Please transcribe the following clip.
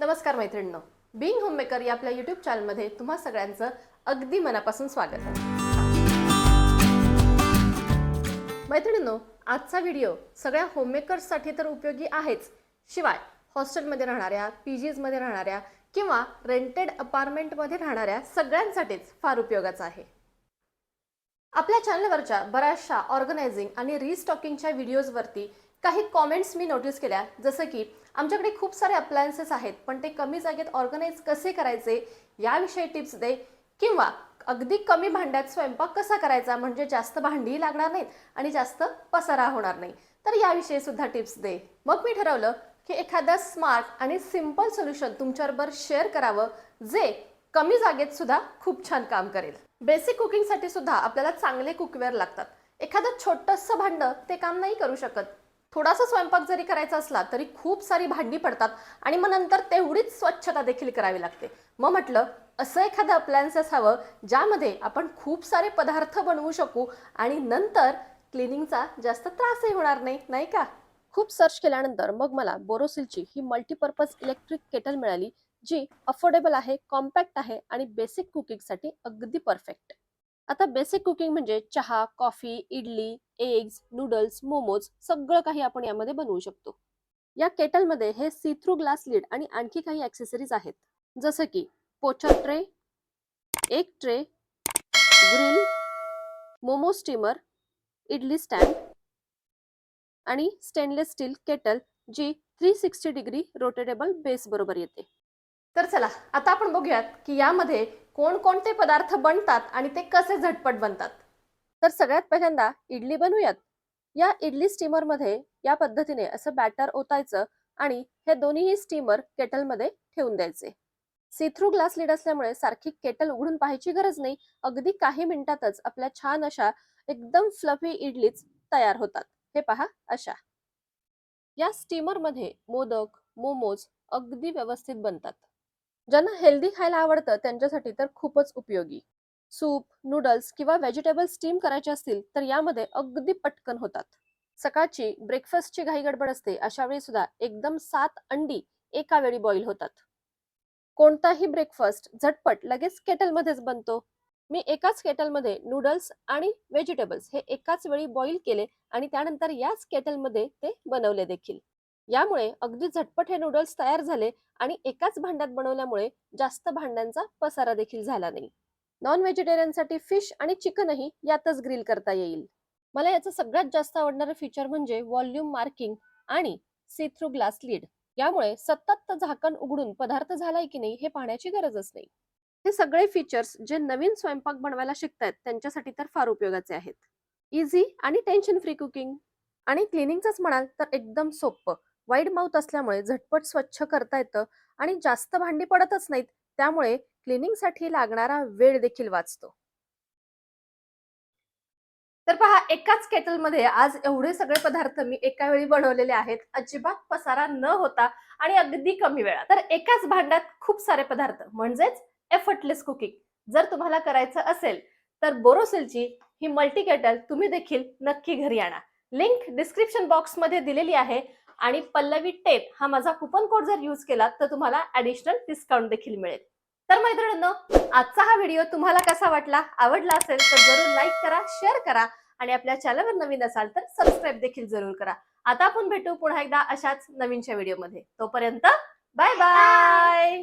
नमस्कार मैत्रिणींनो. Bing homemaker या आपल्या युट्यूब चॅनलमध्ये तुम्हा सगळ्यांचं अगदी मनापासून स्वागत आहे. मैत्रिणींनो आजचा व्हिडिओ सगळ्या होममेकर्ससाठी तर उपयोगी आहेच. शिवाय हॉस्टेलमध्ये राहणाऱ्या पी जीजमध्ये राहणाऱ्या किंवा रेंटेड अपार्टमेंटमध्ये राहणाऱ्या सगळ्यांसाठीच फार उपयोगाचा आहे. आपल्या चॅनलवरच्या बऱ्याचशा ऑर्गनायझिंग आणि रिस्टॉकिंगच्या व्हिडिओजवरती काही कॉमेंट्स मी नोटीस केल्या. जसं की आमच्याकडे खूप सारे अप्लायन्सेस आहेत पण ते कमी जागेत ऑर्गनाईज कसे करायचे याविषयी टिप्स दे. किंवा अगदी कमी भांड्यात स्वयंपाक कसा करायचा म्हणजे जास्त भांडीही लागणार नाहीत आणि जास्त पसारा होणार नाही. तर याविषयी सुद्धा टिप्स दे. मग मी ठरवलं की एखादं स्मार्ट आणि सिंपल सोल्युशन तुमच्याबरोबर शेअर करावं जे कमी जागेत सुद्धा खूप छान काम करेल. बेसिक कुकिंगसाठी सुद्धा आपल्याला चांगले कुकवेअर लागतात. एखादं छोटंसं भांडं ते काम नाही करू शकत. थोडासा स्वयंपाक जरी करायचा असला तरी खूप सारी भांडी पडतात आणि मग नंतर तेवढीच स्वच्छता देखील करावी लागते. मग म्हटलं असं एखादं अप्लायन्सेस हवं ज्यामध्ये आपण खूप सारे पदार्थ बनवू शकू आणि नंतर क्लिनिंगचा जास्त त्रासही होणार नाही नाही का? खूप सर्च केल्यानंतर मग मला बोरोसिलची ही मल्टीपर्पज इलेक्ट्रिक केटल मिळाली जी अफोर्डेबल आहे कॉम्पॅक्ट आहे आणि बेसिक कुकिंगसाठी अगदी परफेक्ट आता बेसिक कुकिंग म्हणजे चहा coffee idli eggs noodles momos सगळं काही आपण यामध्ये बनवू शकतो. या केटलमध्ये हे सी थ्रू ग्लास लीड आणि आणखी काही ॲक्सेसरीज आहेत. जसं की पोचर ट्रे एक tray grill momo steamer idli stand आणि स्टेनलेस स्टील केटल जी three sixty degree rotatable base बरोबर येते. तर चला आता आपण बघूयात की यामध्ये कोणकोणते पदार्थ बनतात आणि ते कसे झटपट बनतात. तर सगळ्यात पहिल्यांदा इडली बनवूयात या इडली स्टीमरमध्ये या पद्धतीने असं बॅटर ओतायचं आणि हे दोन्हीही स्टीमर केटलमध्ये ठेवून द्यायचे. सी थ्रू ग्लास लीड असल्यामुळे सारखी केटल उघडून पाहायची गरज नाही. अगदी काही मिनिटातच आपल्या छान अशा एकदम फ्लफी इडलीच तयार होतात. हे पहा अशा. या स्टीमरमध्ये मोदक मोमोज अगदी व्यवस्थित बनतात. ज्यांना हेल्दी खायला आवडतं त्यांच्यासाठी तर खूपच उपयोगी. सूप नूडल्स किंवा व्हेजिटेबल स्टीम करायचे असतील तर यामध्ये अगदी पटकन होतात. सकाळची ब्रेकफास्टची घाई गडबड असते अशा वेळी सुद्धा एकदम सात अंडी एका वेळी बॉईल होतात. कोणताही ब्रेकफास्ट झटपट लगेच केटलमध्येच बनतो. मी एकाच केटलमध्ये नूडल्स आणि व्हेजिटेबल्स हे एकाच वेळी बॉईल केले आणि त्यानंतर याच केटलमध्ये ते बनवले देखील. यामुळे अगदी झटपट हे नूडल्स तयार झाले आणि एकाच भांड्यात बनवल्यामुळे जास्त भांड्यांचा पसारा देखील झाला नाही. नॉन व्हेजिटेरियनसाठी फिश आणि चिकनही यातच ग्रिल करता येईल. मला याचं सगळ्यात जास्त आवडणारं फीचर म्हणजे व्हॉल्यूम मार्किंग आणि सी थ्रू ग्लास लीड यामुळे सतत झाकण उघडून पदार्थ झालाय की नाही हे पाहण्याची गरजच नाही. हे सगळे फीचर्स जे नवीन स्वयंपाक बनवायला शिकतायत त्यांच्यासाठी तर फार उपयोगाचे आहेत. इझी आणि टेन्शन फ्री कुकिंग आणि क्लिनिंगचंच म्हणाल तर एकदम सोपं वाईड माउथ असल्यामुळे झटपट स्वच्छ करता येतं आणि जास्त भांडी पडतच नाहीत त्यामुळे क्लिनिंगसाठी लागणारा वेळ देखील वाचतो. तर पहा एकाच केटलमध्ये आज एवढे सगळे पदार्थ मी एका वेळी बनवलेले आहेत. अजिबात पसारा न होता आणि अगदी कमी वेळा तर एकाच भांड्यात खूप सारे पदार्थ म्हणजेच एफर्टलेस कुकिंग जर तुम्हाला करायचं असेल तर बोरोसिलची ही मल्टी केटल तुम्ही देखील नक्की घरी आणा. लिंक डिस्क्रिप्शन बॉक्समध्ये दिलेली आहे. आणि पल्लवी टेप हा माझा कुपन कोड जर यूज केला तर तुम्हाला ऍडिशनल डिस्काउंट देखील मिळेल. तर मैत्रिणींनो आजचा हा व्हिडिओ तुम्हाला कसा वाटला आवडला असेल तर जरूर लाईक करा शेअर करा आणि आपल्या चॅनलवर नवीन असाल तर सबस्क्राईब देखील जरूर करा. आता आपण भेटू पुन्हा एकदा अशाच नवीनच्या व्हिडिओमध्ये तोपर्यंत बाय बाय